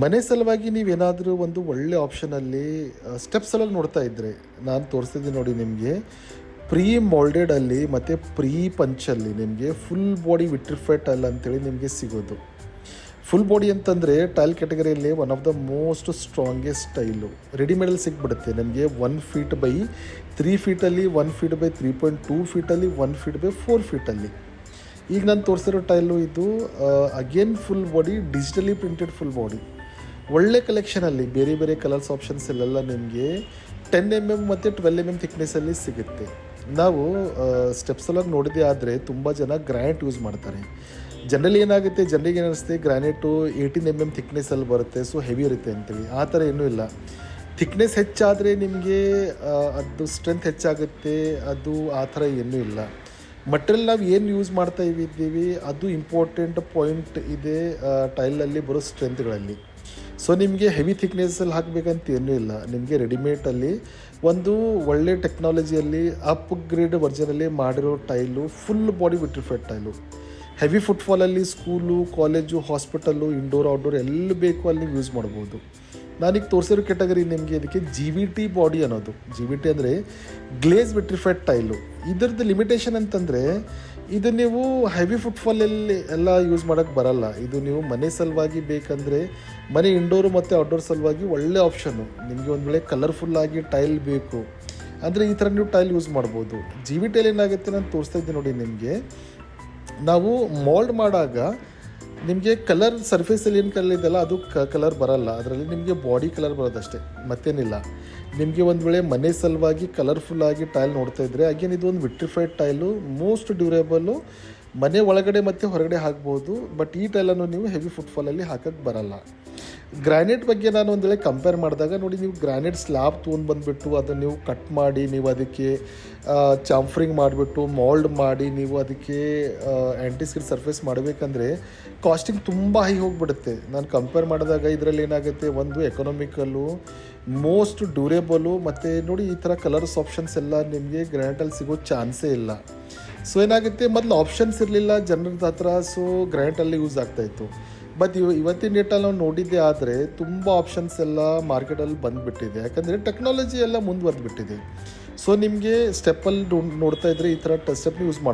ಮನೆ ಸಲುವಾಗಿ ನೀವೇನಾದರೂ ಒಂದು ಒಳ್ಳೆ ಆಪ್ಷನಲ್ಲಿ ಸ್ಟೆಪ್ ಸಲುವಾಗಿ ನೋಡ್ತಾ ಇದ್ದರೆ ನಾನು ತೋರಿಸ್ತಿದ್ದೀನಿ ನೋಡಿ ನಿಮಗೆ. ಪ್ರೀ ಮೋಲ್ಡೆಡಲ್ಲಿ ಮತ್ತು ಪ್ರೀ ಪಂಚಲ್ಲಿ ನಿಮಗೆ ಫುಲ್ ಬಾಡಿ ವಿಟ್ರಿಫೆಟ್ ಅಲ್ಲ ಅಂತೇಳಿ ನಿಮಗೆ ಸಿಗೋದು. ಫುಲ್ ಬಾಡಿ ಅಂತಂದರೆ tile ಕ್ಯಾಟಗರಿಯಲ್ಲಿ one of the most strongest style ರೆಡಿಮೇಡಲ್ಲಿ ಸಿಕ್ಬಿಡುತ್ತೆ ನಿಮಗೆ one feet by three ಫೀಟಲ್ಲಿ one feet by three point two ಫೀಟಲ್ಲಿ one feet by four ಫೀಟಲ್ಲಿ ಈಗ ನಾನು ತೋರಿಸಿರೋ ಟೈಲು ಇದು again full body digitally printed full body ಒಳ್ಳೆ ಕಲೆಕ್ಷನಲ್ಲಿ ಬೇರೆ ಬೇರೆ ಕಲರ್ಸ್ ಆಪ್ಷನ್ಸ್ ಅಲ್ಲೆಲ್ಲ ನಿಮಗೆ ಟೆನ್ ಎಂ ಎಂ ಮತ್ತು ಟ್ವೆಲ್ ಎಂ ಎಂ ಥಿಕ್ನೆಸ್ಸಲ್ಲಿ ಸಿಗುತ್ತೆ. ನಾವು ಸ್ಟೆಪ್ಸ್ ಎಲ್ಲ ನೋಡಿದೆ ಆದರೆ ತುಂಬ ಜನ ಗ್ರ್ಯಾನೆಟ್ ಯೂಸ್ ಮಾಡ್ತಾರೆ. ಜನರಲಿ ಏನಾಗುತ್ತೆ, ಜನರಿಗೆ ಏನಿಸುತ್ತೆ ಗ್ರಾನೈಟು ಏಯ್ಟೀನ್ ಎಂ ಎಂ ಥಿಕ್ನೆಸ್ಸಲ್ಲಿ ಬರುತ್ತೆ ಸೊ ಹೆವಿ ಇರುತ್ತೆ ಅಂತೇಳಿ. ಆ ಥರ ಏನೂ ಇಲ್ಲ. ಥಿಕ್ನೆಸ್ ಹೆಚ್ಚಾದರೆ ನಿಮಗೆ ಅದು ಸ್ಟ್ರೆಂತ್ ಹೆಚ್ಚಾಗುತ್ತೆ, ಅದು ಆ ಥರ ಏನೂ ಇಲ್ಲ. ಮಟ್ರಿಯಲ್ ನಾವು ಏನು ಯೂಸ್ ಮಾಡ್ತಾ ಇದ್ದೀವಿ ಅದು ಇಂಪಾರ್ಟೆಂಟ್ ಪಾಯಿಂಟ್ ಇದೆ ಟೈಲಲ್ಲಿ ಬರೋ ಸ್ಟ್ರೆಂತ್ಗಳಲ್ಲಿ ಸೊ ನಿಮಗೆ ಹೆವಿ ಥಿಕ್ನೆಸ್ಸಲ್ಲಿ ಹಾಕಬೇಕಂತ ಏನೂ ಇಲ್ಲ. ನಿಮಗೆ ರೆಡಿಮೇಡಲ್ಲಿ ಒಂದು ಒಳ್ಳೆ ಟೆಕ್ನಾಲಜಿಯಲ್ಲಿ ಅಪ್ಗ್ರೇಡ್ ವರ್ಜನಲ್ಲಿ ಮಾಡಿರೋ tile full body vitrified tile heavy ಫುಟ್ಫಾಲಲ್ಲಿ school college hospital indoor outdoor ಎಲ್ಲಿ ಬೇಕು ಅಲ್ಲಿ ಯೂಸ್ ಮಾಡ್ಬೋದು. ನಾನೀಗ ತೋರಿಸಿರೋ ಕೆಟಗರಿ ನಿಮಗೆ ಇದಕ್ಕೆ ಜಿ ವಿ ಟಿ ಬಾಡಿ ಅನ್ನೋದು. ಜಿ ವಿ ಟಿ ಅಂದರೆ ಗ್ಲೇಸ್ ವಿಟ್ರಿಫೈಡ್ ಟೈಲು ಇದರದ್ದು ಲಿಮಿಟೇಷನ್ ಅಂತಂದರೆ ಇದು ನೀವು ಹೆವಿ ಫುಟ್ಫಾಲಲ್ಲಿ ಎಲ್ಲ ಯೂಸ್ ಮಾಡೋಕ್ಕೆ ಬರಲ್ಲ. ಇದು ನೀವು ಮನೆ ಸಲುವಾಗಿ ಬೇಕಂದರೆ ಮನೆ ಇಂಡೋರು ಮತ್ತು ಔಟ್ಡೋರ್ ಸಲುವಾಗಿ ಒಳ್ಳೆ ಆಪ್ಷನ್ನು ನಿಮಗೆ ಒಂದು ವೇಳೆ ಕಲರ್ಫುಲ್ಲಾಗಿ ಟೈಲ್ ಬೇಕು. ಅಂದರೆ ಈ ಥರ ನೀವು ಟೈಲ್ ಯೂಸ್ ಮಾಡ್ಬೋದು. ಜಿ ವಿ ಟೈಲ್ ಏನಾಗುತ್ತೆ ನಾನು ತೋರಿಸ್ತಾ ಇದ್ದೀನಿ ನೋಡಿ ನಿಮಗೆ. ನಾವು ಮೋಲ್ಡ್ ಮಾಡಾಗ ನಿಮಗೆ ಕಲರ್ ಸರ್ಫೇಸಲ್ಲಿ ಏನು ಕಲರ್ ಇದೆಯಲ್ಲ, ಅದು ಕ ಕಲರ್ ಬರಲ್ಲ. ಅದರಲ್ಲಿ ನಿಮಗೆ ಬಾಡಿ ಕಲರ್ ಬರೋದಷ್ಟೇ, ಮತ್ತೇನಿಲ್ಲ. ನಿಮಗೆ ಒಂದು ವೇಳೆ ಮನೆ ಸಲುವಾಗಿ ಕಲರ್ಫುಲ್ಲಾಗಿ ಟೈಲ್ ನೋಡ್ತಾ ಇದ್ದರೆ ಅಗೇನ್ ಇದು ಒಂದು ವಿಟ್ರಿಫೈಡ್ ಟೈಲು ಮೋಸ್ಟ್ ಡ್ಯೂರೇಬಲ್ಲು ಮನೆ ಒಳಗಡೆ ಮತ್ತು ಹೊರಗಡೆ ಹಾಕ್ಬೋದು ಬಟ್ ಈ ಟೈಲನ್ನು ನೀವು ಹೆವಿ ಫುಟ್ಫಾಲಲ್ಲಿ ಹಾಕಕ್ಕೆ ಬರಲ್ಲ. ಗ್ರಾನೈಟ್ ಬಗ್ಗೆ ನಾನು ಒಂದು ವೇಳೆ ಕಂಪೇರ್ ಮಾಡಿದಾಗ ನೋಡಿ ನೀವು ಗ್ರಾನೈಟ್ ಸ್ಲ್ಯಾಬ್ ತೊಗೊಂಡು ಬಂದುಬಿಟ್ಟು ಅದನ್ನು ನೀವು ಕಟ್ ಮಾಡಿ ನೀವು ಅದಕ್ಕೆ ಚಾಂಫರಿಂಗ್ ಮಾಡಿಬಿಟ್ಟು ಮೋಲ್ಡ್ ಮಾಡಿ ನೀವು ಅದಕ್ಕೆ ಆ್ಯಂಟಿಸ್ಕಿಡ್ ಸರ್ಫೇಸ್ ಮಾಡಬೇಕಂದ್ರೆ ಕಾಸ್ಟಿಂಗ್ ತುಂಬ ಹೈ ಹೋಗಿಬಿಡುತ್ತೆ. ನಾನು ಕಂಪೇರ್ ಮಾಡಿದಾಗ ಇದರಲ್ಲಿ ಏನಾಗುತ್ತೆ? ಒಂದು ಎಕನಾಮಿಕಲ್ಲು ಮೋಸ್ಟ್ ಡ್ಯೂರೇಬಲು ಮತ್ತು ನೋಡಿ ಈ ಥರ ಕಲರ್ಸ್ ಆಪ್ಷನ್ಸ್ ಎಲ್ಲ ನಿಮಗೆ ಗ್ರಾನೈಟಲ್ಲಿ ಸಿಗೋ ಚಾನ್ಸೇ ಇಲ್ಲ. ಸೊ ಏನಾಗುತ್ತೆ? ಮೊದಲು ಆಪ್ಷನ್ಸ್ ಇರಲಿಲ್ಲ ಜನರ ಹತ್ರ ಸೊ ಗ್ರಾನೈಟಲ್ಲಿ ಯೂಸ್ ಆಗ್ತಾಯಿತ್ತು ಬಟ್ ಇವ, ಇವತ್ತಿನ ಡೇಟಲ್ಲಿ ನಾವು ನೋಡಿದ್ದೆ ಆದರೆ ತುಂಬ ಆಪ್ಷನ್ಸ್ ಎಲ್ಲ ಮಾರ್ಕೆಟಲ್ಲಿ ಬಂದುಬಿಟ್ಟಿದೆ. ಯಾಕಂದರೆ ಟೆಕ್ನಾಲಜಿ ಎಲ್ಲ ಮುಂದುವರೆದ್ಬಿಟ್ಟಿದೆ ಸೊ ನಿಮಗೆ ಸ್ಟೆಪ್ಪಲ್ಲಿ ನೋಡ್ತಾ ಇದ್ದರೆ ಈ ಥರ ಸ್ಟೆಪ್ನ ಯೂಸ್ ಮಾಡಿ